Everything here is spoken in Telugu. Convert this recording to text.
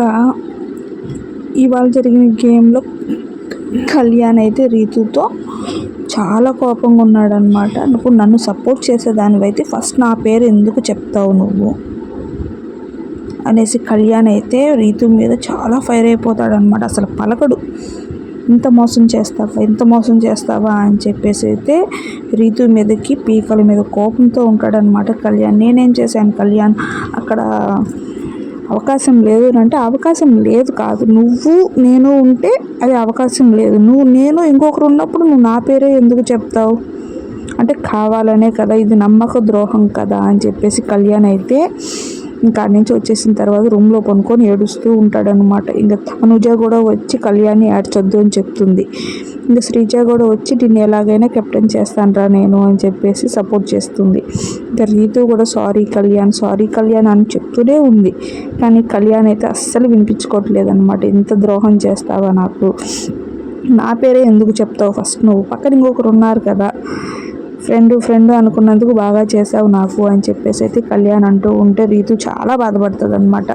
ఇంకా ఇవాళ జరిగిన గేమ్లో కళ్యాణ్ అయితే రీతుతో చాలా కోపంగా ఉన్నాడనమాట నువ్వు నన్ను సపోర్ట్ చేసేదానివైతే ఫస్ట్ నా పేరు ఎందుకు చెప్తావు నువ్వు? అనేసి కళ్యాణ్ అయితే రీతు మీద చాలా ఫైర్ అయిపోతాడనమాట అసలు పలకడు. ఇంత మోసం చేస్తావా? ఇంత మోసం చేస్తావా? అని చెప్పేసి అయితే రీతు మీదకి పీకల మీద కోపంతో ఉంటాడనమాట కళ్యాణ్. నేనేం చేశాను కళ్యాణ్? అక్కడ అవకాశం లేదు అంటే అవకాశం లేదు కాదు. నువ్వు నేను ఉంటే అది అవకాశం లేదు. నువ్వు నేను ఇంకొకరు ఉన్నప్పుడు నువ్వు నా పేరే ఎందుకు చెప్తావు? అంటే కావాలనే కదా ఇది నమ్మక ద్రోహం కదా అని చెప్పేసి కళ్యాణ్ అయితే ఇంకా నుంచి వచ్చేసిన తర్వాత రూమ్లో పనుకొని ఏడుస్తూ ఉంటాడనమాట ఇంకా తనుజ కూడా వచ్చి కళ్యాణ్ని ఏడ్చొద్దు అని చెప్తుంది. ఇంకా శ్రీజ కూడా వచ్చి దీన్ని ఎలాగైనా కెప్టెన్ చేస్తానరా నేను అని చెప్పేసి సపోర్ట్ చేస్తుంది. ఇంకా రీతు కూడా సారీ కళ్యాణ్ సారీ కళ్యాణ్ అని చెప్తూనే ఉంది. కానీ కళ్యాణ్ అయితే అస్సలు వినిపించుకోవట్లేదు అనమాట ఇంత ద్రోహం చేస్తావా నాకు? నా పేరే ఎందుకు చెప్తావు? ఫస్ట్ నువ్వు పక్కన ఇంకొకరు ఉన్నారు కదా. ఫ్రెండ్ ఫ్రెండ్ అనుకున్నందుకు బాగా చేసావు నాకు అని చెప్పేసి అయితే కళ్యాణ్ అంటూ ఉంటే రీతు చాలా బాధపడుతుంది అనమాట